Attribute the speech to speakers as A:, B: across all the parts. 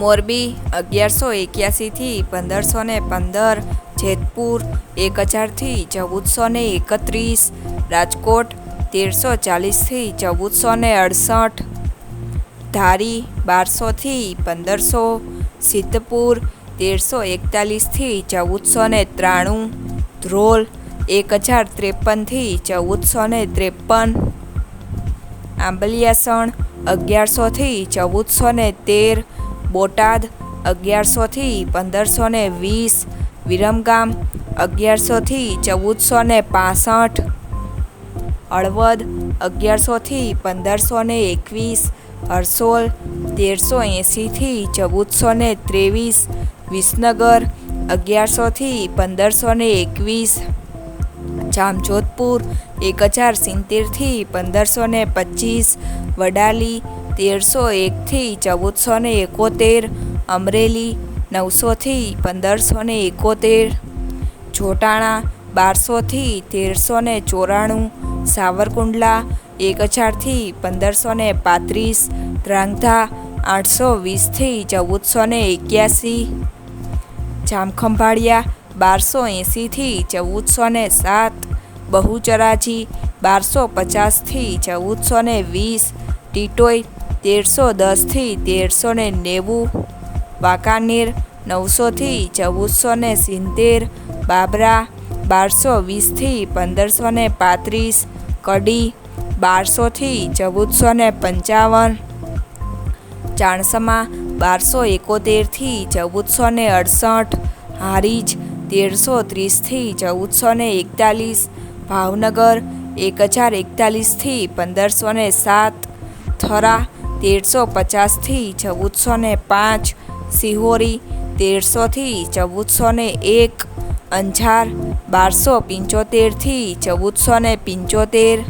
A: મોરબી અગિયારસો એક્યાસીથી પંદરસો ને પંદર, જેતપુર એક હજારથી ચૌદસો ને એકત્રીસ, રાજકોટ તેરસો ચાલીસથી ચૌદસો ને અડસઠ, ધારી બારસોથી પંદરસો, સિદ્ધપુર તેરસો એકતાલીસથી ચૌદસો ને ત્રાણું, ધ્રોલ એક હજાર ત્રેપનથી ચૌદસો ને ત્રેપન, આંબલિયાસણ અગિયારસોથી ચૌદસો ને તેર બોટાદ, અગિયારસોથી પંદરસો ને વીસ, વિરમગામ, અગિયારસોથી ચૌદસો ને પાસઠ, હળવદ, અગિયારસોથી પંદરસો ને એકવીસ, હરસોલ તેરસો એંસીથી ચૌદસો ને ત્રેવીસ, વિસનગર, અગિયારસોથી પંદરસો ને એકવીસ, જામજોધપુર એક હજાર સિત્તેરથી પંદરસો ને પચીસ, વડાલી તેરસો એકથી ચૌદસો ને એકોતેર, અમરેલી નવસોથી પંદરસો ને એકોતેર જોટાણા બારસોથી તેરસો ને ચોરાણું, સાવરકુંડલા એક હજારથી પંદરસો ને પાંત્રીસ ધ્રાંગધા આઠસો વીસથી ચૌદસો ને એક્યાસી, જામખંભાળિયા બારસો એંસીથી ચૌદસો ને સાત, બહુચરાજી બારસો પચાસથી ચૌદસો ને વીસ ટીટોઈ તેરસો દસથી તેરસો ને નેવું, વાંકાનેર નવસોથી ચૌદસો ને સિત્તેર, બાબરા બારસો વીસથી પંદરસો ને પાંત્રીસ, કડી બારસોથી ચૌદસો ને પંચાવન, ચાણસમા બારસો એકોતેરથી ચૌદસો ને અડસઠ, હારીજ તેરસો ત્રીસથી ચૌદસો ને એકતાલીસ, ભાવનગર એક હજાર એકતાલીસથી પંદરસો ને સાત, થરા તેરસો પચાસથી ચૌદસો ને પાંચ, સિહોરી તેરસોથી ચૌદસો ને એક, અંજાર બારસો પંચોતેરથી ચૌદસો ને પંચોતેર,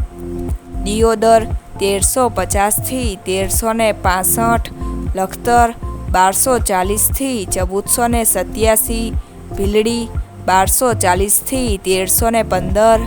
A: દિયોદર તેરસો પચાસથી તેરસો ને પાસઠ, લખતર બારસો ચાલીસથી ચૌદસો ને સત્યાસી, ભીલડી બારસો ચાલીસથી તેરસો ને પંદર